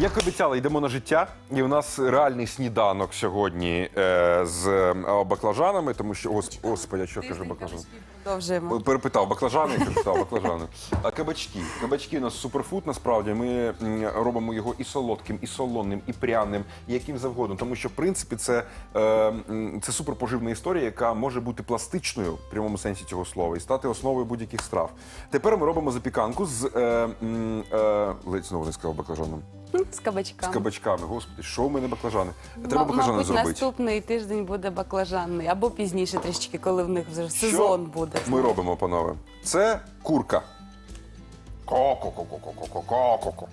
Як обіцяли, йдемо на життя, і у нас реальний сніданок сьогодні е, з е, баклажанами, тому що ос- господи, що кажу баклажан? Продовжуємо. Перепитав баклажани, перепитав баклажани. А кабачки. Кабачки у нас суперфуд, насправді. Ми м, робимо його і солодким, і солоним, і пряним, і яким завгодно. Тому що, в принципі, це, е, м, це суперпоживна історія, яка може бути пластичною в прямому сенсі цього слова і стати основою будь-яких страв. Тепер ми робимо запіканку з е, м, е, ледь знову не сказав баклажаном. З кабачками. З кабачками. Господи, що в мене баклажани? Треба М- баклажани Мабуть, зробити. наступний тиждень буде баклажанний, або пізніше трішечки, коли в них вже сезон буде. Ми робимо, панове. Це курка. Ко-ко-ко-ко-ко-ко-ко-ко.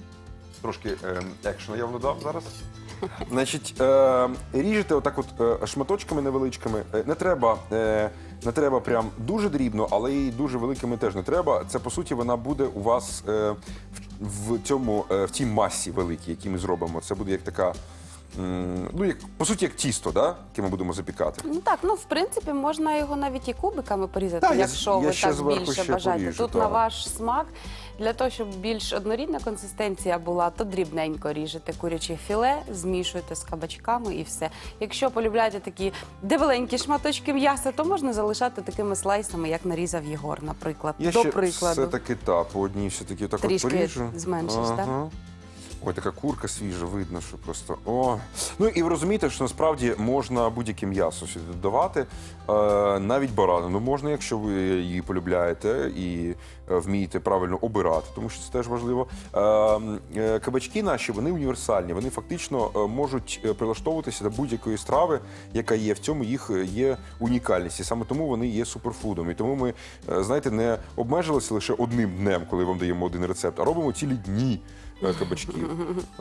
Трошки е, екшена я вам додав зараз. Значить, е, ріжете отак от е, шматочками невеличкими. Е, не треба, е, не треба прям дуже дрібно, але і дуже великими теж не треба. Це по суті вона буде у вас е, в, в цьому е, в тій масі великій, які ми зробимо. Це буде як така. М, Ну, як по суті, як тісто, да? яке ми будемо запікати. Ну так, ну в принципі, можна його навіть і кубиками порізати, Так, я- якщо я ви ще так зверху більше ще бажаєте. поріжу, Тут так. на ваш смак. Для того, щоб більш однорідна консистенція була, то дрібненько ріжете куряче філе, змішуєте з кабачками і все. Якщо полюбляєте такі дебеленькі шматочки м'яса, то можна залишати такими слайсами, як нарізав Єгор, наприклад. Я До ще прикладу. все-таки та, по одній все-таки так Трішки от поріжу. зменшиш, так? Ой, така курка свіжа, видно, що просто. О. Ну і ви розумієте, що насправді можна будь-яке м'ясо сюди додавати, е, навіть баранину можна, якщо ви її полюбляєте і е, вмієте правильно обирати, тому що це теж важливо. Е, е, кабачки наші вони універсальні, вони фактично е, можуть прилаштовуватися до будь-якої страви, яка є. В цьому їх є унікальність. І саме тому вони є суперфудом. І тому ми, знаєте, не обмежилися лише одним днем, коли вам даємо один рецепт, а робимо цілі дні кабачків.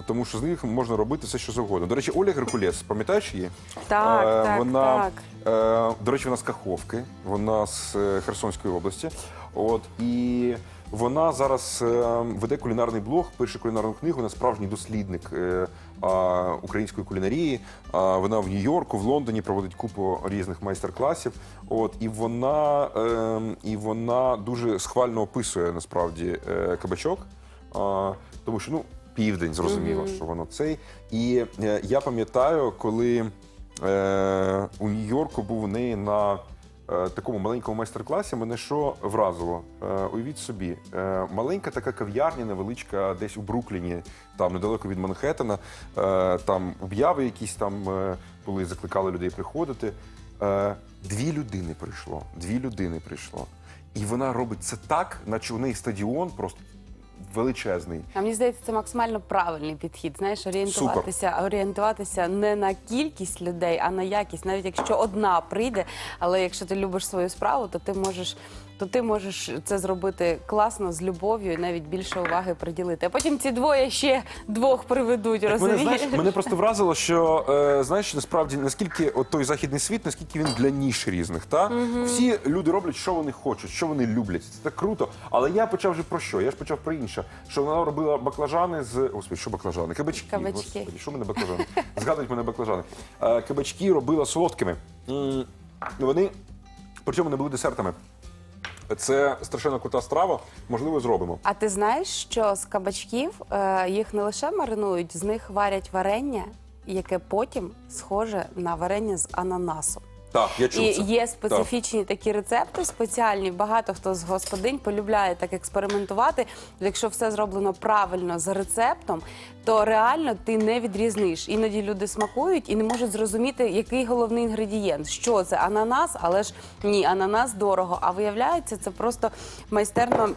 Тому що з них можна робити все, що завгодно. До речі, Оля Геркулес, пам'ятаєш її? Так, Е, так, вона, так. Е, до речі, вона з Каховки, вона з е, Херсонської області. От і вона зараз е, веде кулінарний блог, пише кулінарну книгу. Вона справжній дослідник е, а, української кулінарії. А, вона в Нью-Йорку, в Лондоні проводить купу різних майстер-класів. От і вона, е, і вона дуже схвально описує насправді е, кабачок. А, тому що ну південь зрозуміло, що воно цей. І е, я пам'ятаю, коли е, у Нью-Йорку був у неї на е, такому маленькому майстер-класі, мене що вразило? Е, уявіть собі, е, маленька така кав'ярня, невеличка, десь у Брукліні, там недалеко від Манхеттена, е, там обяви якісь там е, були, закликали людей приходити. Е, дві людини прийшло. Дві людини прийшло. І вона робить це так, наче у неї стадіон просто величезний. А мені здається, це максимально правильний підхід. Знаєш, орієнтуватися, орієнтуватися не на кількість людей, а на якість. Навіть якщо одна прийде, але якщо ти любиш свою справу, то ти можеш. То ти можеш це зробити класно з любов'ю і навіть більше уваги приділити. А потім ці двоє ще двох приведуть. Мене, розумієш? знаєш, мене просто вразило, що е, знаєш, насправді наскільки от той західний світ, наскільки він для ніж різних. Та? Всі люди роблять, що вони хочуть, що вони люблять. Це так круто. Але я почав вже про що? Я ж почав про інше. Що вона робила баклажани з. Господи, що баклажани? Кабачки. Кабачки. Господи, що в мене баклажани? Згадують мене баклажани. Е, кабачки робила солодкими. М, Вони при цьому не були десертами. Це страшенно крута страва. Можливо, зробимо. А ти знаєш, що з кабачків е, їх не лише маринують, з них варять варення, яке потім схоже на варення з ананасу. Так, я чув І це. є Так. специфічні такі рецепти спеціальні. Багато хто з господинь полюбляє так експериментувати. Якщо все зроблено правильно за рецептом, то реально ти не відрізниш. Іноді люди смакують і не можуть зрозуміти, який головний інгредієнт. Що це ананас, але ж ні, ананас дорого. А виявляється, це просто майстерно.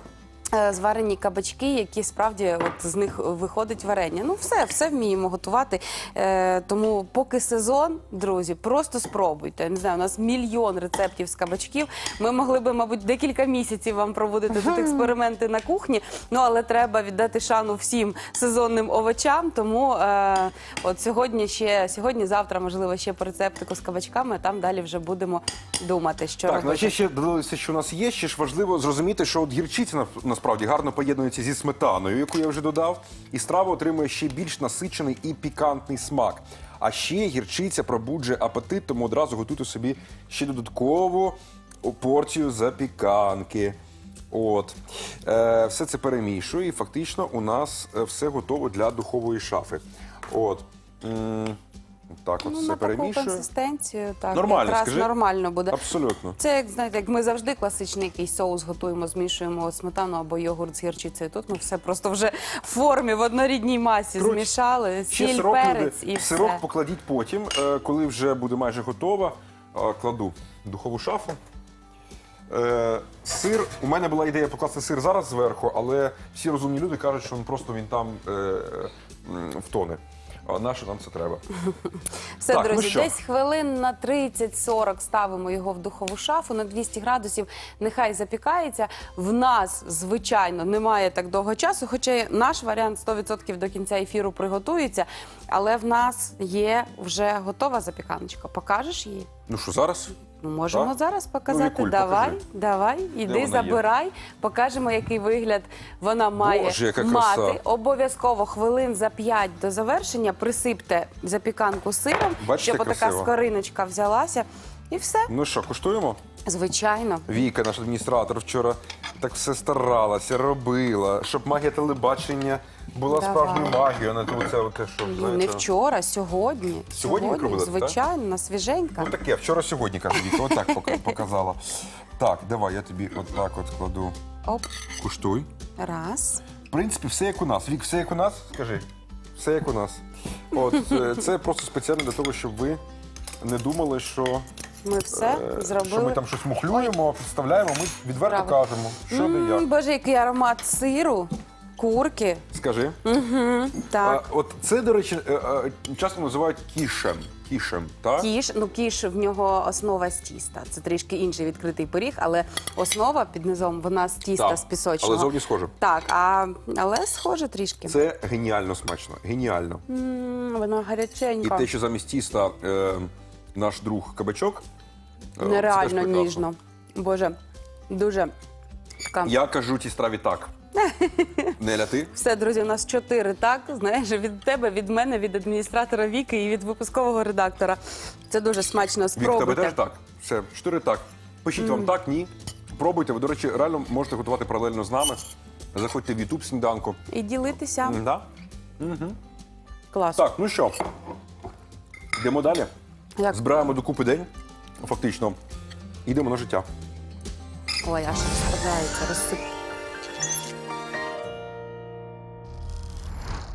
Е, Зварені кабачки, які справді от з них виходить варення. Ну, все, все вміємо готувати. Е, тому поки сезон, друзі, просто спробуйте. Я Не знаю, у нас мільйон рецептів з кабачків. Ми могли би, мабуть, декілька місяців вам проводити тут експерименти на кухні. Ну але треба віддати шану всім сезонним овочам. Тому е, от сьогодні ще сьогодні, завтра, можливо, ще по рецептику з кабачками. а Там далі вже будемо думати, що Так, робити. значить, ще додалося, що у нас є. Ще ж важливо зрозуміти, що от гірчиця на- насправді гарно поєднується зі сметаною, яку я вже додав, і страва отримує ще більш насичений і пікантний смак. А ще гірчиця пробуджує апетит, тому одразу готуйте собі ще додаткову порцію запіканки. От. Е, все це перемішую, і фактично у нас е, все готово для духової шафи. От. Так, от Ну, все на таку перемішую. консистенцію, так, Нормально, якраз скажи. нормально буде. Абсолютно. Це як знаєте, як ми завжди класичний якийсь соус готуємо, змішуємо сметану або йогурт з гірчицею. Тут ми все просто вже в формі в однорідній масі Коротше, змішали, Ще сіль, сирок, перець люди, і сирок все. покладіть потім, е, коли вже буде майже готова. е, Кладу в духову шафу. Е, Сир, у мене була ідея покласти сир зараз зверху, але всі розумні люди кажуть, що він просто він там е, м, втоне. А на що нам це треба? Все, Так, ну друзі, що? десь хвилин на 30-40 ставимо його в духову шафу на 200 градусів. Нехай запікається. В нас, звичайно, немає так довго часу, хоча наш варіант 100% до кінця ефіру приготується. Але в нас є вже готова запіканочка. Покажеш її? Ну що, зараз? Ну, можемо Так? зараз показати. Ну, Вікуль, давай, покажи. давай, іди, вона є? забирай, покажемо, який вигляд вона має Боже, яка мати. краса. Обов'язково хвилин за 5 до завершення присипте запіканку сиром, Бачите, щоб така красиво? скориночка взялася. І все, Ну що, куштуємо? звичайно. Віка, наш адміністратор, вчора так все старалася, робила, щоб магія телебачення була Давай. справжньою магією, а не то це оте, що знаєте. не вчора, сьогодні. Сьогодні ви робили це, так? звичайно, свіженька. Ну таке, вчора сьогодні каже Віка, отак пока- показала. Так, давай, я тобі отак от кладу. Оп, Куштуй. раз. В принципі, все як у нас. Вік, все як у нас? Скажи. Все як у нас. От е, це просто спеціально для того, щоб ви не думали, що, Ми все е, зробили. що ми там щось мухлюємо, підставляємо. Ми відверто Правильно. кажемо, що де М, як. Боже, який аромат сиру, курки. Скажи. Так. А, от це, до речі, е, е, часто називають кішем. Кішем, так? Кіш, ну кіш в нього основа з тіста. Це трішки інший відкритий пиріг, але основа під низом вона з тіста Так, з пісочного. але зовні схоже. Так, а, але схоже трішки. Це геніально смачно. Геніально. М, Вона І те, що замість тіста е, наш друг кабачок. е, це теж Нереально прекрасно. ніжно. Боже, дуже така. Я кажу тій страві так. Неля, ти? Все, друзі, у нас чотири так. Знаєш, від тебе, від мене, від адміністратора Віки і від випускового редактора. Це дуже смачно. Вік, тебе Спробуйте. теж так. Все, чотири так. Пишіть вам так, ні. Пробуйте. Ви, до речі, реально можете готувати паралельно з нами. Заходьте в YouTube сніданку. І ділитися. М, Да? Клас. Так, ну що, йдемо далі. Як? Збираємо докупи день, фактично. Йдемо на життя. Ой, аж розпадається, розсип...